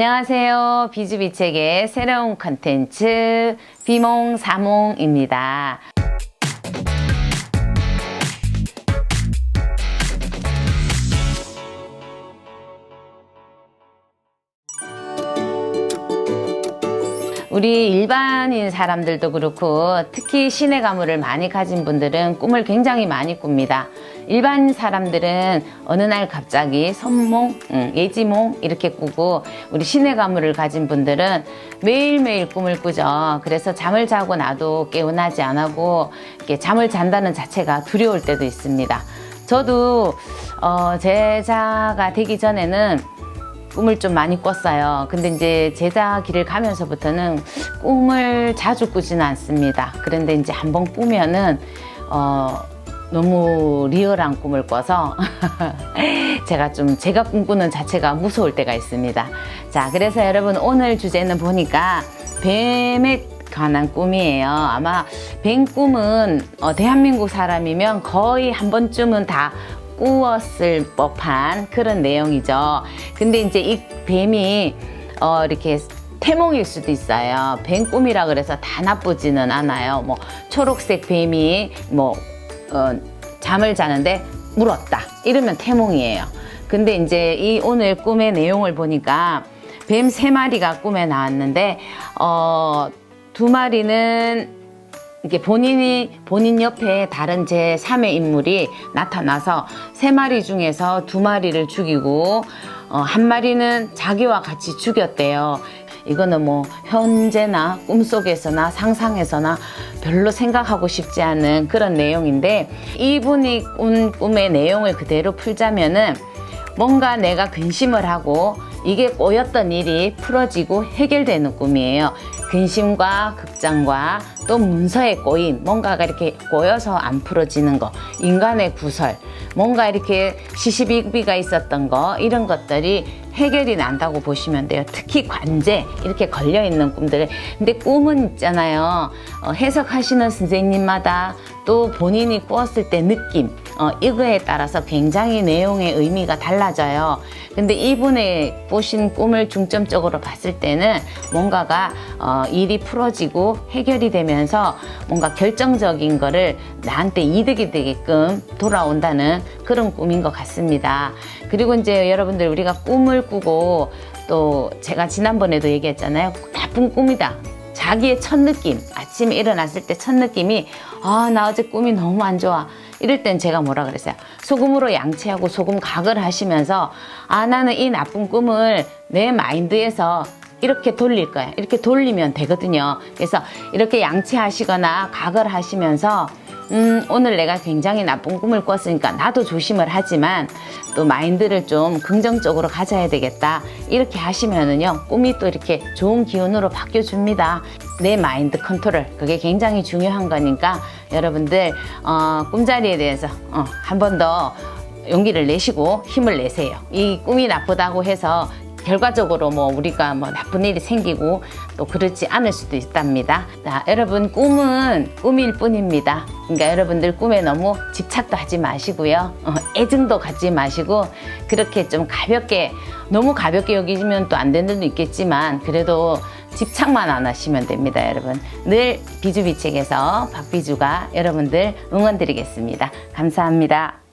안녕하세요. 비주비책의 새로운 컨텐츠 비몽사몽입니다. 우리 일반인 사람들도 그렇고 특히 신의 가물을 많이 가진 분들은 꿈을 굉장히 많이 꿉니다. 일반 사람들은 어느 날 갑자기 음, 예지몽 이렇게 꾸고 우리 신의 가물을 가진 분들은 매일매일 꿈을 꾸죠. 그래서 잠을 자고 나도 깨어나지 않고 잠을 잔다는 자체가 두려울 때도 있습니다. 저도 어, 제자가 되기 전에는 꿈을 좀 많이 꿨어요. 근데 이제 제자 길을 가면서부터는 꿈을 자주 꾸지는 않습니다. 그런데 이제 한번 꾸면은 어 너무 리얼한 꿈을 꿔서 제가 좀 제가 꿈꾸는 자체가 무서울 때가 있습니다. 자, 그래서 여러분 오늘 주제는 보니까 뱀에 관한 꿈이에요. 아마 뱀 꿈은 어, 대한민국 사람이면 거의 한 번쯤은 다 꾸었을 법한 그런 내용이죠. 근데 이제 이 뱀이 어, 이렇게 태몽일 수도 있어요. 뱀 꿈이라 그래서 다 나쁘지는 않아요. 뭐 초록색 뱀이 뭐 어, 잠을 자는데 물었다 이러면 태몽이에요. 근데 이제 이 오늘 꿈의 내용을 보니까 뱀 세 마리가 꿈에 나왔는데 어, 두 마리는 이게 본인이 본인 옆에 다른 제 3의 인물이 나타나서 세 마리 중에서 두 마리를 죽이고 어, 한 마리는 자기와 같이 죽였대요. 이거는 뭐 현재나 꿈속에서나 상상에서나 별로 생각하고 싶지 않은 그런 내용인데 이분이 꾼 꿈의 내용을 그대로 풀자면은 뭔가 내가 근심을 하고 이게 꼬였던 일이 풀어지고 해결되는 꿈이에요. 근심과 극장과 또 문서에 꼬인 뭔가가 이렇게 꼬여서 안 풀어지는 거, 인간의 구설, 뭔가 이렇게 시시비비가 있었던 거 이런 것들이 해결이 난다고 보시면 돼요. 특히 관제 이렇게 걸려 있는 꿈들. 근데 꿈은 있잖아요. 어, 해석하시는 선생님마다 또 본인이 꾸었을 때 느낌 어, 이거에 따라서 굉장히 내용의 의미가 달라져요. 근데 이분의 보신 꿈을 중점적으로 봤을 때는 뭔가가 어, 일이 풀어지고 해결이 되면서 뭔가 결정적인 거를 나한테 이득이 되게끔 돌아온다는 그런 꿈인 것 같습니다. 그리고 이제 여러분들 우리가 꿈을 꾸고 또 제가 지난번에도 얘기했잖아요. 나쁜 꿈이다. 자기의 첫 느낌, 아침에 일어났을 때 첫 느낌이, 아, 나 어제 꿈이 너무 안 좋아. 이럴 땐 제가 뭐라 그랬어요? 소금으로 양치하고 소금 각을 하시면서, 아, 나는 이 나쁜 꿈을 내 마인드에서 이렇게 돌릴 거야. 이렇게 돌리면 되거든요. 그래서 이렇게 양치하시거나 각을 하시면서, 음, 오늘 내가 굉장히 나쁜 꿈을 꿨으니까 나도 조심을 하지만 또 마인드를 좀 긍정적으로 가져야 되겠다. 이렇게 하시면은요, 꿈이 또 이렇게 좋은 기운으로 바뀌어줍니다. 내 마인드 컨트롤. 그게 굉장히 중요한 거니까 여러분들, 어, 꿈자리에 대해서 어, 한 번 더 용기를 내시고 힘을 내세요. 이 꿈이 나쁘다고 해서 결과적으로 뭐 우리가 뭐 나쁜 일이 생기고 또 그렇지 않을 수도 있답니다. 자, 여러분 꿈은 꿈일 뿐입니다. 그러니까 여러분들 꿈에 너무 집착도 하지 마시고요. 어, 애증도 갖지 마시고 그렇게 좀 가볍게 너무 가볍게 여기면 또 안 되는 데도 있겠지만 그래도 집착만 안 하시면 됩니다, 여러분. 늘 비주비책에서 박비주가 여러분들 응원드리겠습니다. 감사합니다.